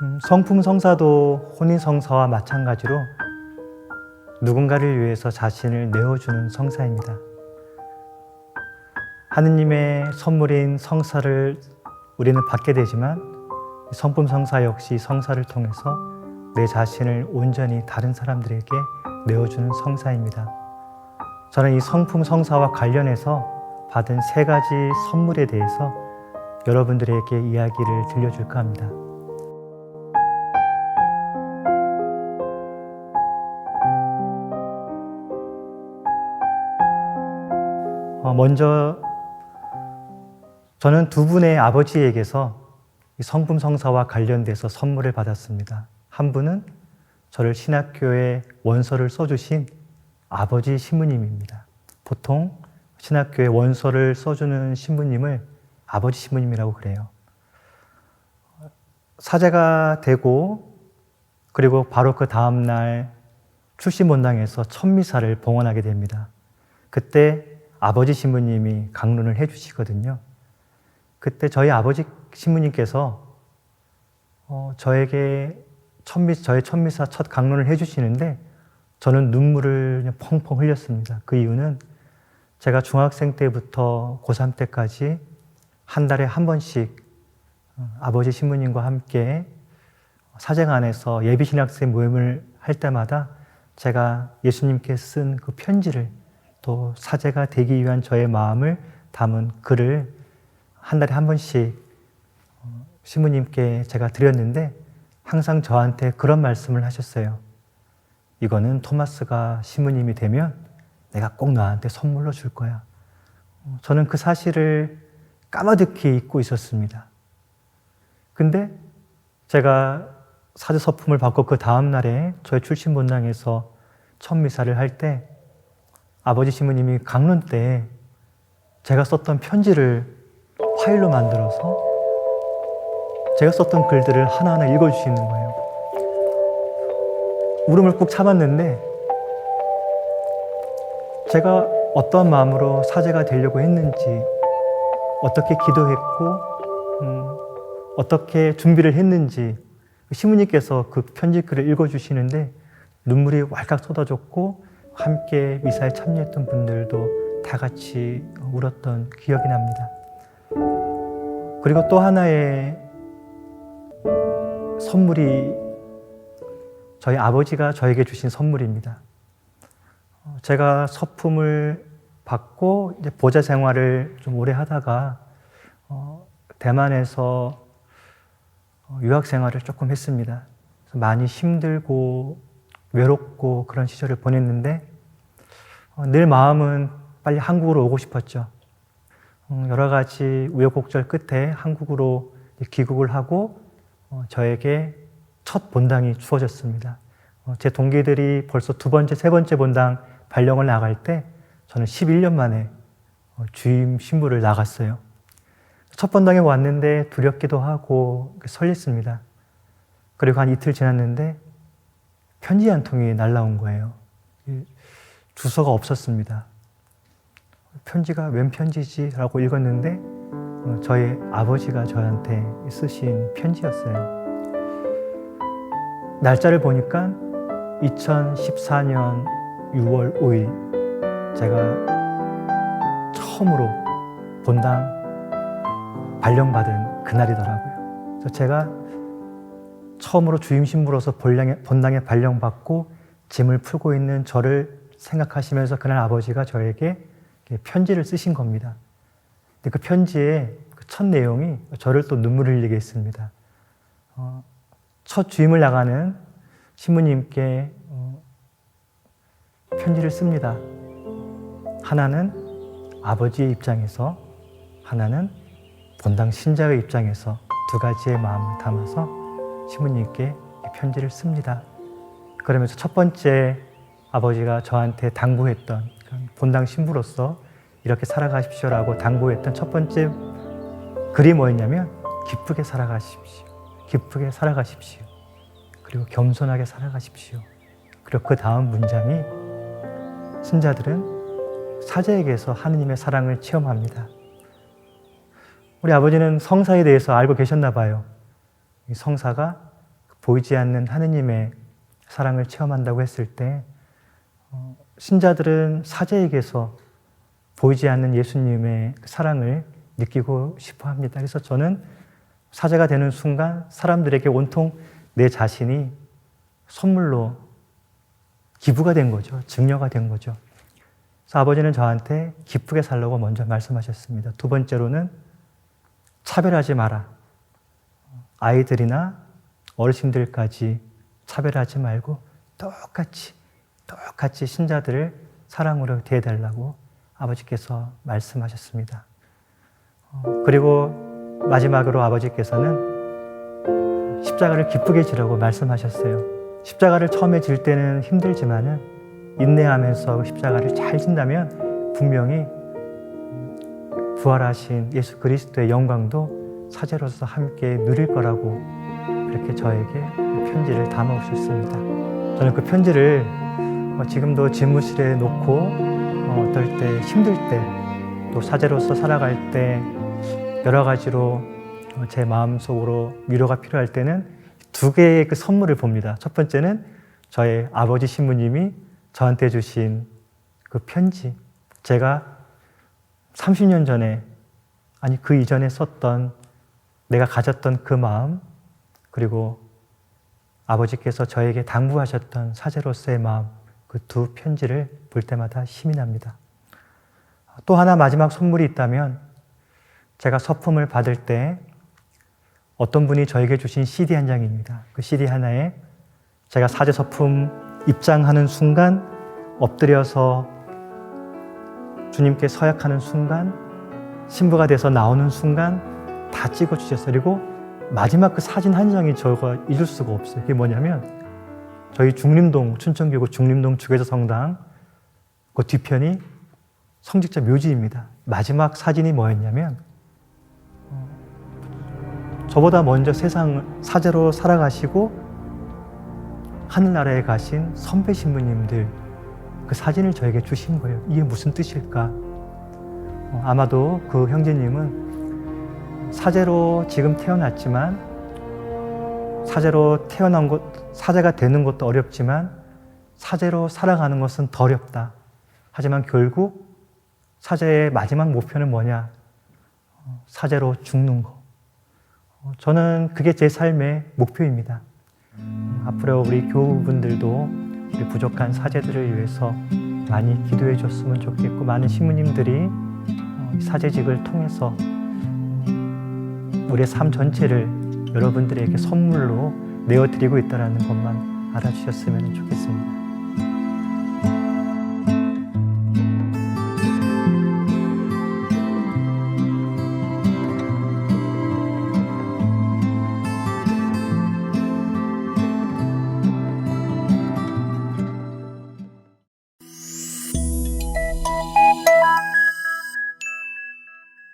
음, 성품 성사도 혼인 성사와 마찬가지로 누군가를 위해서 자신을 내어주는 성사입니다. 하느님의 선물인 성사를 우리는 받게 되지만 성품 성사 역시 성사를 통해서 내 자신을 온전히 다른 사람들에게 내어주는 성사입니다. 저는 이 성품 성사와 관련해서 받은 세 가지 선물에 대해서 여러분들에게 이야기를 들려줄까 합니다. 먼저 저는 두 분의 아버지에게서 이 성품 성사와 관련돼서 선물을 받았습니다. 한 분은 저를 신학교에 원서를 써주신 아버지 신부님입니다. 보통 신학교에 원서를 써주는 신부님을 아버지 신부님이라고 그래요. 사제가 되고 그리고 바로 그 다음 날 출신 본당에서 천미사를 봉헌하게 됩니다. 그때 아버지 신부님이 강론을 해주시거든요. 그때 저희 아버지 신부님께서 어, 저에게 천미, 저의 천미사 첫 강론을 해주시는데 저는 눈물을 펑펑 흘렸습니다. 그 이유는 제가 중학생 때부터 고3 때까지 한 달에 한 번씩 어, 아버지 신부님과 함께 사제관에서 예비신학생 모임을 할 때마다 제가 예수님께 쓴 그 편지를 또 사제가 되기 위한 저의 마음을 담은 글을 한 달에 한 번씩 어, 신부님께 제가 드렸는데 항상 저한테 그런 말씀을 하셨어요. 이거는 토마스가 신부님이 되면 내가 꼭 너한테 선물로 줄 거야. 어, 저는 그 사실을 까마득히 잊고 있었습니다. 근데 제가 사제 서품을 받고 그 다음 날에 저희 출신 본당에서 첫 미사를 할 때 아버지 신부님이 강론 때 제가 썼던 편지를 파일로 만들어서 제가 썼던 글들을 하나하나 읽어주시는 거예요. 울음을 꾹 참았는데 제가 어떠한 마음으로 사제가 되려고 했는지 어떻게 기도했고 음, 어떻게 준비를 했는지 시무님께서 그 편지 글을 읽어주시는데 눈물이 왈칵 쏟아졌고 함께 미사에 참여했던 분들도 다 같이 울었던 기억이 납니다. 그리고 또 하나의 선물이 저희 아버지가 저에게 주신 선물입니다. 어, 제가 서품을 받고 이제 보좌 생활을 좀 오래 하다가 어, 대만에서 어, 유학 생활을 조금 했습니다. 많이 힘들고 외롭고 그런 시절을 보냈는데 어, 늘 마음은 빨리 한국으로 오고 싶었죠. 어, 여러 가지 우여곡절 끝에 한국으로 귀국을 하고 어, 저에게 첫 본당이 주어졌습니다. 어, 제 동기들이 벌써 두 번째, 세 번째 본당 발령을 나갈 때 저는 11년 만에 어, 주임 신부를 나갔어요. 첫 번당에 왔는데 두렵기도 하고 설렜습니다. 그리고 한 이틀 지났는데 편지 한 통이 날라온 거예요. 주소가 없었습니다. 편지가 웬 편지지? 라고 읽었는데 어, 저희 아버지가 저한테 쓰신 편지였어요. 날짜를 보니까 2014년 6월 5일 제가 처음으로 본당 발령받은 그날이더라고요. 그래서 제가 처음으로 주임 신부로서 본당에, 발령받고 짐을 풀고 있는 저를 생각하시면서 그날 아버지가 저에게 편지를 쓰신 겁니다. 근데 그 편지의 그첫 내용이 저를 또 눈물을 흘리게 했습니다. 어, 첫 주임을 나가는 신부님께 어, 편지를 씁니다. 하나는 아버지의 입장에서, 하나는 본당 신자의 입장에서 두 가지의 마음을 담아서 신부님께 편지를 씁니다. 그러면서 첫 번째 아버지가 저한테 당부했던 본당 신부로서 이렇게 살아가십시오라고 당부했던 첫 번째 글이 뭐였냐면 기쁘게 살아가십시오. 기쁘게 살아가십시오. 그리고 겸손하게 살아가십시오. 그리고 그 다음 문장이 신자들은 사제에게서 하느님의 사랑을 체험합니다. 우리 아버지는 성사에 대해서 알고 계셨나 봐요. 이 성사가 보이지 않는 하느님의 사랑을 체험한다고 했을 때 어, 신자들은 사제에게서 보이지 않는 예수님의 그 사랑을 느끼고 싶어 합니다. 그래서 저는 사제가 되는 순간 사람들에게 온통 내 자신이 선물로 기부가 된 거죠. 증여가 된 거죠. 그래서 아버지는 저한테 기쁘게 살라고 먼저 말씀하셨습니다. 두 번째로는 차별하지 마라. 아이들이나 어르신들까지 차별하지 말고 똑같이, 똑같이 신자들을 사랑으로 대해달라고 아버지께서 말씀하셨습니다. 어, 그리고 마지막으로 아버지께서는 십자가를 기쁘게 지라고 말씀하셨어요. 십자가를 처음에 질 때는 힘들지만은 인내하면서 십자가를 잘 진다면 분명히 부활하신 예수 그리스도의 영광도 사제로서 함께 누릴 거라고 그렇게 저에게 편지를 담아 오셨습니다. 저는 그 편지를 어, 지금도 집무실에 놓고 어, 어떨 때 힘들 때 또 사제로서 살아갈 때 여러 가지로 어, 제 마음 속으로 위로가 필요할 때는 두 개의 그 선물을 봅니다. 첫 번째는 저의 아버지 신부님이 저한테 주신 그 편지. 제가 30년 전에, 아니 그 이전에 썼던 내가 가졌던 그 마음, 그리고 아버지께서 저에게 당부하셨던 사제로서의 마음, 그 두 편지를 볼 때마다 힘이 납니다. 또 하나 마지막 선물이 있다면 제가 서품을 받을 때 어떤 분이 저에게 주신 CD 한 장입니다. 그 CD 하나에 제가 사제 서품 입장하는 순간 엎드려서 주님께 서약하는 순간 신부가 돼서 나오는 순간 다 찍어 주셨어요. 그리고 마지막 그 사진 한 장이 저가 잊을 수가 없어요. 그게 뭐냐면 저희 중림동 춘천교구 중림동 주계자 성당 그 뒤편이 성직자 묘지입니다. 마지막 사진이 뭐였냐면 저보다 먼저 세상 사제로 살아가시고 하늘나라에 가신 선배 신부님들 그 사진을 저에게 주신 거예요. 이게 무슨 뜻일까? 어, 아마도 그 형제님은 사제로 지금 태어났지만 사제로 태어난 것, 사제가 되는 것도 어렵지만 사제로 살아가는 것은 더 어렵다. 하지만 결국 사제의 마지막 목표는 뭐냐? 어, 사제로 죽는 거. 어, 저는 그게 제 삶의 목표입니다. 음, 앞으로 우리 교우분들도 우리 부족한 사제들을 위해서 많이 기도해 줬으면 좋겠고 많은 신부님들이 어, 이 사제직을 통해서 우리의 삶 전체를 여러분들에게 선물로 내어드리고 있다는 것만 알아주셨으면 좋겠습니다.